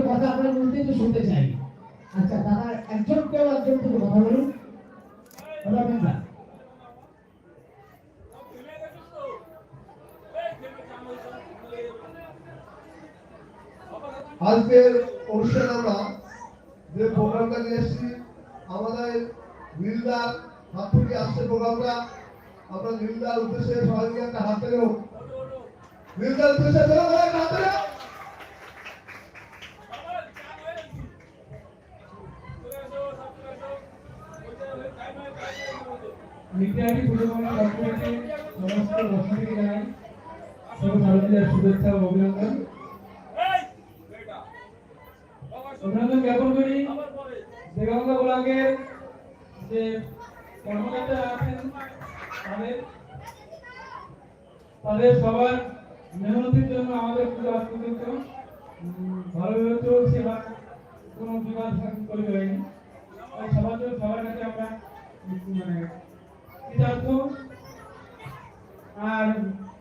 দুটো কথা আপনার বলতে তো শুনতে চাই। আচ্ছা দাদা একজন কেউ একজন থেকে কথা বলুন। আজকের অনুষ্ঠানে আমরা যে প্রোগ্রামটা নিয়ে এসেছি, আমাদের নীলদার হাত থেকে আসছে প্রোগ্রামটা। আমরা নীলদার উদ্দেশ্যে সবাই মিলে একটা হাত হোক নীলদার উদ্দেশ্যে হাত কর্পোরেটে সমস্ত জানাই শুভেচ্ছা ও অভিনন্দন। অভিনন্দন জ্ঞাপন করি। ব্লকের যে কর্মকর্তা আছেন তাদের তাদের সবার মেহনতির জন্য আমাদের পুজো উম, ভালোভাবে চলছে। বা কোনো বিবাদ তৈরি হয়নি সবার জন্য সবার কাছে আমরা মানে আর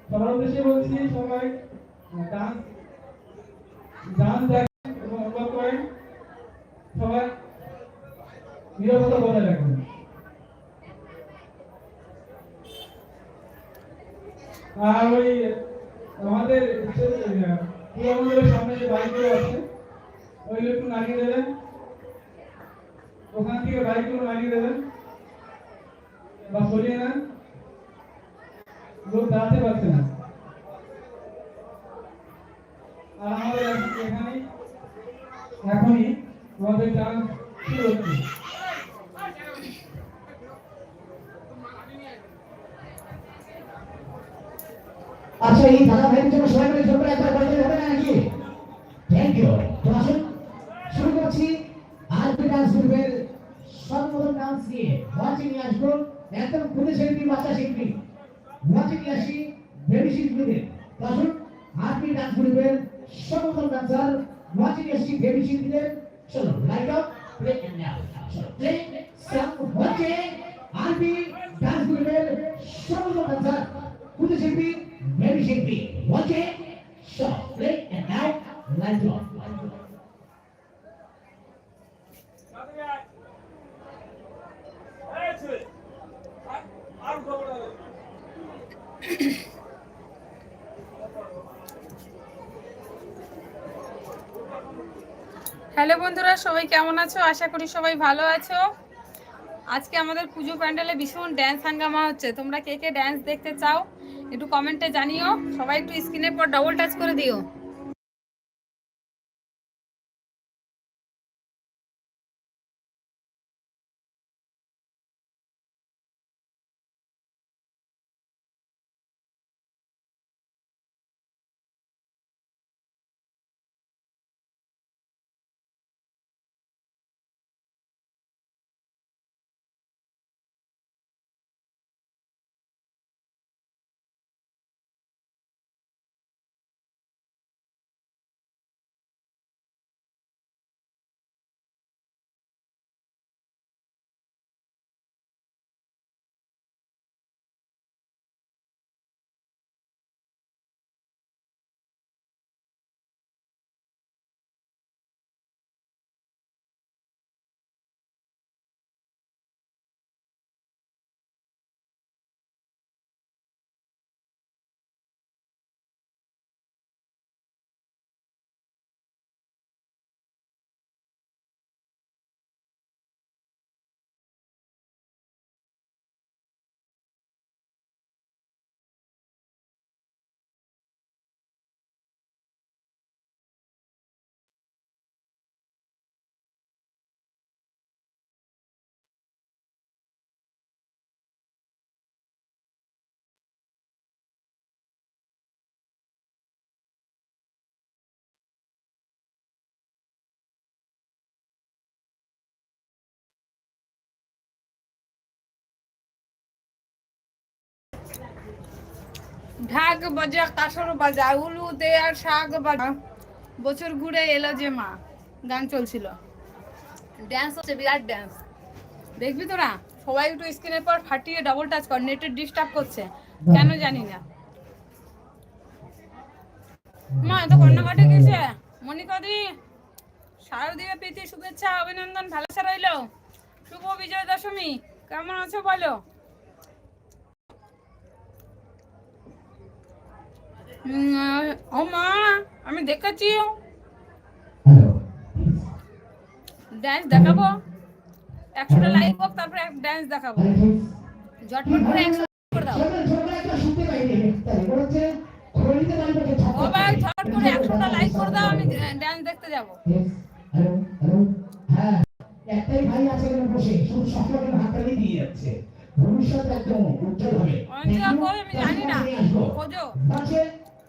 সবার উদ্দেশ্যে বলছি সবাই আর ওই আমাদের সামনে যে বাইকগুলো আছে, ওইগুলো একটু নামিয়ে দেবেন। ওখান থেকে বাইকগুলো নামিয়ে দেবেন। বা সরিয়ে নেন লোক দাঁড়াতে পারছে না। আর আমাদের এখানে, এখনই আমাদের ডান্স শুরু হচ্ছে। আচ্ছা এই দাদা ভাইয়ের জন্য সবাই মিলে জোর করে একবার বলতে হবে না নাকি? থ্যাংক ইউ তো আসুন শুরু করছি আরপি ডান্স গ্রুপের সর্বপ্রথম ডান্স নিয়ে ওয়াচিং নিয়ে আসব একদম খুদে শিল্পী বাচ্চা শিল্পী ওয়াচিং নিয়ে আসি বেবি শিল্পীদের তো আসুন ডান্স গ্রুপের সর্বপ্রথম ডান্সার ওয়াচিং নিয়ে আসি বেবি শিল্পীদের চলো light up play and now চলো প্লে সাম হচ্ছে আরপি ডান্স গ্রুপের সর্বপ্রথম ডান্সার খুদে শিল্পী বেবি শিল্পী হচ্ছে। সব play and now light up hello বন্ধুরা সবাই কেমন আছো? আশা করি সবাই ভালো আছো। আজকে আমাদের পুজো প্যান্ডেলে ভীষণ ড্যান্স হাঙ্গামা হচ্ছে। তোমরা কে কে ড্যান্স দেখতে চাও, একটু কমেন্টে জানিও। সবাই একটু স্ক্রিনের পর ডবল টাচ করে দিও। ঢাক বাজা কাসর বাজা, উলু দে আর শাক বাজা। বছর ঘুরে এলো যে মা, গান চলছিল। ড্যান্স হচ্ছে, বিরাট ড্যান্স দেখবি তোরা? সবাই একটু স্ক্রিনের পর ফাটিয়ে ডবল টাচ কর নেটের ডিস্টার্ব করছে। কেন জানি না। মা, এত কান্নাকাটি কিসে মনিকাদি শারদীয় প্রীতি, শুভেচ্ছা, অভিনন্দন, ভালোবাসা রইল। শুভ বিজয় দশমী কেমন আছো বলো? ও মা, আমি হ্যালো ড্যান্স দেখাবো। একশোটা লাইক হোক, তারপরে ড্যান্স দেখাবো। ঝটপট করে করে দাও। ও ঝট একশোটা লাইক করে দাও, আমি দেখতে যাব। ভবিষ্যৎ একদম উজ্জ্বল হবে আমি জানি না।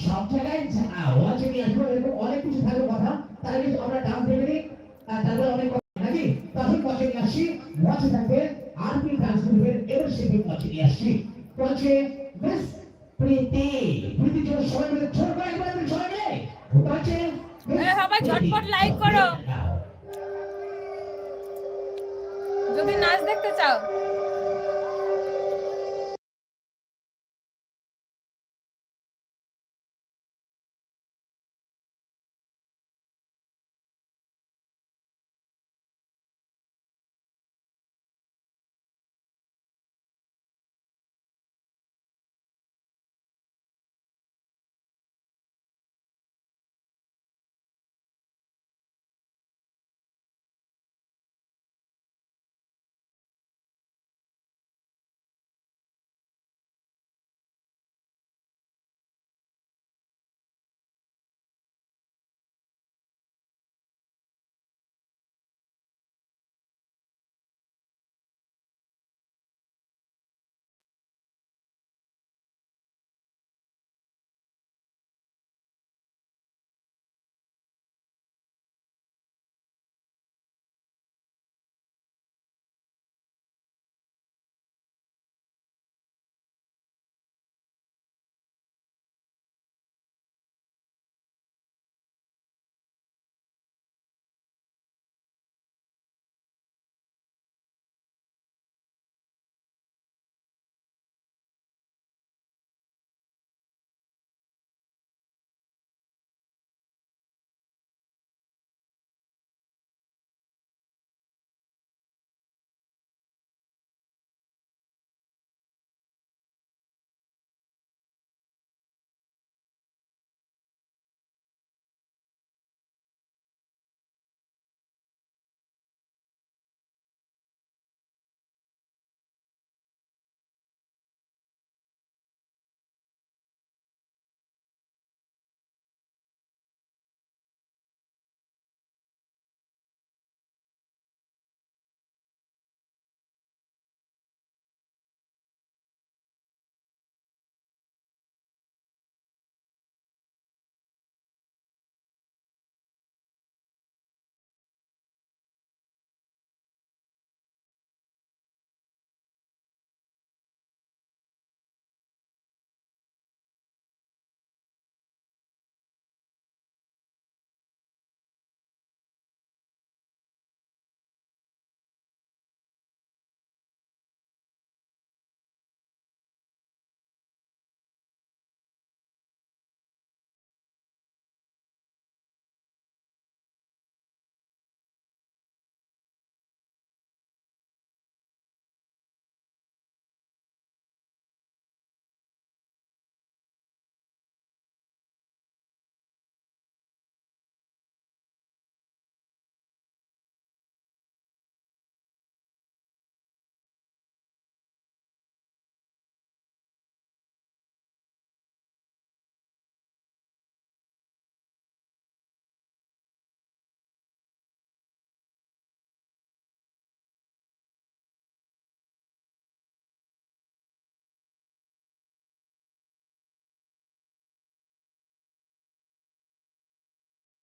সব জায়গায় আওয়াজ নিয়ে আসব এরকম অনেক কিছু থাকবে কথা তার কিছু আমরা ডাউন দেবে দিই তারপরে অনেক কথা নাকি? তখন কথা নিয়ে আসি। মঞ্চে থাকবে আরপি ডান্স করবেন এবার সেগুলো মঞ্চে নিয়ে আসছি মঞ্চে মিস প্রীতি প্রীতি জন্য সবাই মিলে ছোট করে একবার সবাই মিলে মঞ্চে সবাই ঝটপট লাইক করো। যদি নাচ দেখতে চাও।